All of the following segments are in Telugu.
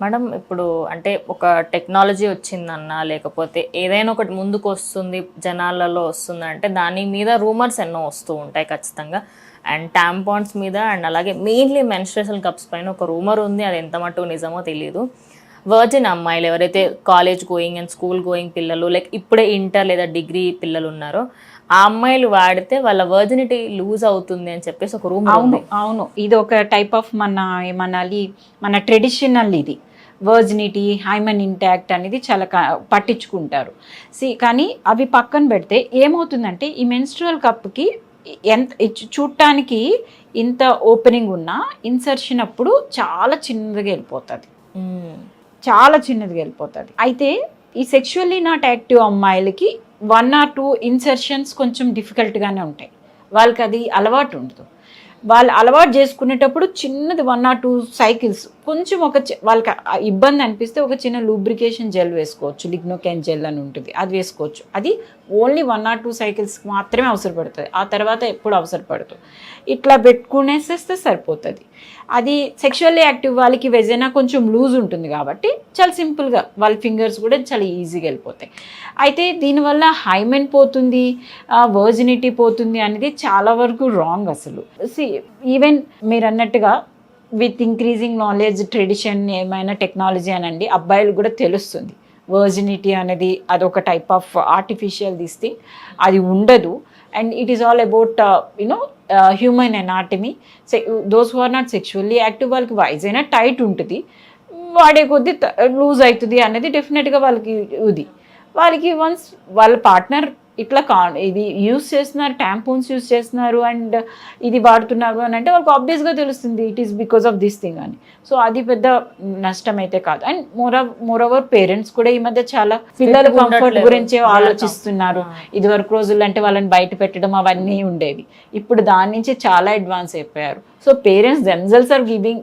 మేడం ఇప్పుడు అంటే ఒక టెక్నాలజీ వచ్చిందన్నా లేకపోతే ఏదైనా ఒకటి ముందుకు వస్తుంది జనాలలో వస్తుంది అంటే దాని మీద రూమర్స్ ఎన్నో వస్తూ ఉంటాయి ఖచ్చితంగా. అండ్ ట్యాంపాన్స్ మీద అండ్ అలాగే మెయిన్లీ మెన్స్ట్రేషన్ కప్స్ పైన ఒక రూమర్ ఉంది అది ఎంత మటుకు నిజమో తెలియదు వర్జిన్ అమ్మాయిలు ఎవరైతే college going and school going పిల్లలు లైక్ ఇప్పుడే ఇంటర్ లేదా డిగ్రీ పిల్లలు ఉన్నారో ఆ అమ్మాయిలు వాడితే వాళ్ళ వర్జినిటీ లూజ్ అవుతుంది అని చెప్పేసి ఒక రూమర్ అవును అవును. ఇది ఒక టైప్ ఆఫ్ మన ఏమనాలి మన ట్రెడిషనల్ ఇది. వర్జినిటీ హైమన్ ఇంటాక్ట్ అనేది చాలా పట్టించుకుంటారు. సి కానీ అవి పక్కన పెడితే ఏమవుతుందంటే ఈ మెన్స్ట్రువల్ కప్కి ఎంత చూడటానికి ఇంత ఓపెనింగ్ ఉన్నా ఇన్సర్షన్ అప్పుడు చాలా చిన్నదిగా వెళ్ళిపోతుంది. మ్మ్. చాలా చిన్నదిగా వెళ్ళిపోతుంది. అయితే ఈ సెక్షువల్లీ నాట్ యాక్టివ్ అమ్మాయిలకి వన్ ఆర్ టూ ఇన్సెర్షన్స్ కొంచెం డిఫికల్ట్గానే ఉంటాయి. వాళ్ళకి అది అలవాటు ఉండదు. వాళ్ళు అలవాటు చేసుకునేటప్పుడు చిన్నది వన్ ఆర్ టూ సైకిల్స్ కొంచెం ఒక వాళ్ళకి ఇబ్బంది అనిపిస్తే ఒక చిన్న లూబ్రికేషన్ జెల్ వేసుకోవచ్చు. లిగ్నోకెన్ జెల్ అని ఉంటుంది. అది వేసుకోవచ్చు. అది ఓన్లీ వన్ ఆర్ టూ సైకిల్స్కి మాత్రమే అవసరపడుతుంది. ఆ తర్వాత ఎప్పుడు అవసరపడదు. ఇట్లా పెట్టుకునేసేస్తే సరిపోతుంది. అది సెక్షువల్లీ యాక్టివ్ వాళ్ళకి వెజైనా కొంచెం లూజ్ ఉంటుంది కాబట్టి చాలా సింపుల్గా వాళ్ళ ఫింగర్స్ కూడా చాలా ఈజీగా వెళ్ళిపోతాయి. అయితే దీనివల్ల హైమెన్ పోతుంది వర్జినిటీ పోతుంది అనేది చాలా వరకు రాంగ్ అసలు. ఈవెన్ మీరు అన్నట్టుగా విత్ ఇంక్రీజింగ్ నాలెడ్జ్ ట్రెడిషన్ ఏమైనా టెక్నాలజీ అనండి అబ్బాయిలు కూడా తెలుస్తుంది. వర్జినిటీ అనేది అదొక type of artificial this thing. అది ఉండదు. And it is all about you know human anatomy those who are not sexually active వాళ్ళకి వైజ్ అయినా టైట్ ఉంటుంది. వాడే కొద్దీ లూజ్ అవుతుంది అనేది డెఫినెట్గా వాళ్ళకి ఇది. వాళ్ళకి వన్స్ వాళ్ళ పార్ట్నర్ ఇట్లా కా ఇది యూస్ చేస్తున్నారు ట్యాంపూన్స్ యూస్ చేస్తున్నారు అండ్ ఇది వాడుతున్నారు అని అంటే వాళ్ళకి ఆబ్వియస్గా తెలుస్తుంది it is because of this thing అని. సో అది పెద్ద నష్టం అయితే కాదు. And more more over parents కూడా ఈ మధ్య చాలా పిల్లల కంఫర్ట్. గురించే ఆలోచిస్తున్నారు. ఇది వరకు రోజులు అంటే వాళ్ళని బయట పెట్టడం అవన్నీ ఉండేవి. ఇప్పుడు దాని నుంచి చాలా అడ్వాన్స్ అయిపోయారు. So parents themselves are giving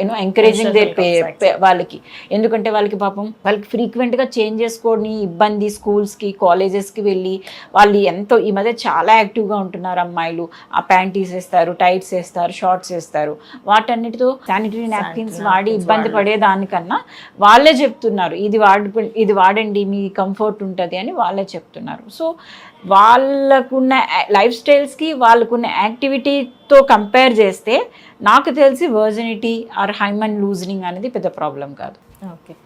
you know encouraging they వాళ్ళకి. ఎందుకంటే వాళ్ళకి పాపం వాళ్ళకి ఫ్రీక్వెంట్గా చేంజ్ చేసుకొని ఇబ్బంది స్కూల్స్కి కాలేజెస్కి వెళ్ళి వాళ్ళు ఎంతో ఈ మధ్య చాలా యాక్టివ్గా ఉంటున్నారు అమ్మాయిలు. ఆ ప్యాంటీస్ వేస్తారు టైట్స్ వేస్తారు షార్ట్స్ వేస్తారు. వాటన్నిటితో శానిటరీ నాప్కిన్స్ వాడి ఇబ్బంది పడే దానికన్నా వాళ్ళే చెప్తున్నారు ఇది వాడు ఇది వాడండి మీ కంఫర్ట్ ఉంటుంది అని వాళ్ళే చెప్తున్నారు. సో వాళ్ళకున్న లైఫ్ స్టైల్స్కి వాళ్ళకున్న తో కంపేర్ చేస్తే నాకు తెలిసి వర్జినిటీ ఆర్ హైమన్ లూజనింగ్ అనేది పెద్ద ప్రాబ్లం కాదు. ఓకే